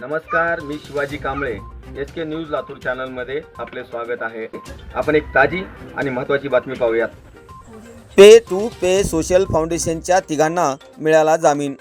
नमस्कार मी Shivaji Kamble. S K news Latur चॅनलमध्ये आपले स्वागत आहे. आपण एक ताजी आणि महत्त्वाची बातमी पाहूयात. पे टू पे सोशल फाउंडेशनच्या तिघांना मिळाला जामीन.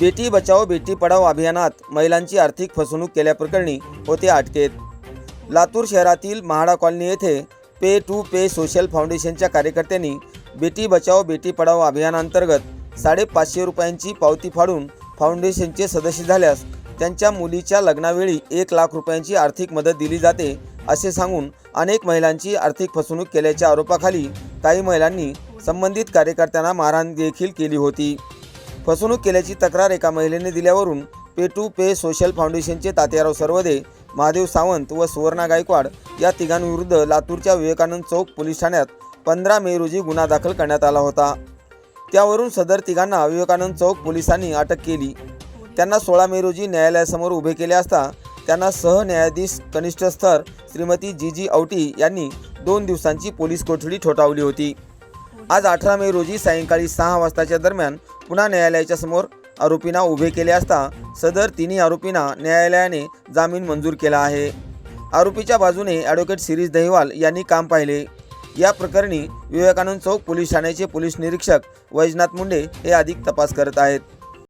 बेटी बचाओ बेटी पढाओ अभियानात महिलांची आर्थिक फसवणूक केल्याप्रकरणी होते अटकेत लातूर शहरातील महाडा कॉलनी येथे पे टू पे सोशल फाउंडेशनच्या कार्यकर्त्यांनी बेटी बचाओ बेटी पढाओ अभियानांतर्गत साडेपाचशे रुपयांची पावती फाडून फाउंडेशनचे सदस्य झाल्यास त्यांच्या मुलीच्या लग्नावेळी एक लाख रुपयांची आर्थिक मदत दिली जाते असे सांगून अनेक महिलांची आर्थिक फसवणूक केल्याच्या आरोपाखाली काही महिलांनी संबंधित कार्यकर्त्यांना मारहाण देखील केली होती. फसवणूक केल्याची तक्रार एका महिलेने दिल्यावरून पे टू पे सोशल फाउंडेशनचे तात्याराव सर्वदे महादेव सावंत व सुवर्णा गायकवाड या तिघांविरुद्ध लातूरच्या विवेकानंद चौक पोलीस ठाण्यात पंधरा मे रोजी गुन्हा दाखल करण्यात आला होता. त्यावरून सदर तिघांना विवेकानंद चौक पोलिसांनी अटक केली. त्यांना सोळा मे रोजी न्यायालयासमोर उभे केले असता त्यांना सहन्यायाधीश कनिष्ठ स्तर श्रीमती जी जी औटी यांनी दोन दिवसांची पोलीस कोठडी ठोठावली होती. आज अठरा मे रोजी सायंकाळी सहा वाजताच्या दरम्यान पुन्हा न्यायालयाच्या समोर आरोपींना उभे केले असता सदर तिन्ही आरोपींना न्यायालयाने जामीन मंजूर केला आहे. आरोपीच्या बाजूने ॲडव्होकेट सिरीज दहिवाल यांनी काम पाहिले. या प्रकरणी विवेकानंद चौक पोलीस ठाण्याचे पोलीस निरीक्षक वैजनाथ मुंडे हे अधिक तपास करत आहेत.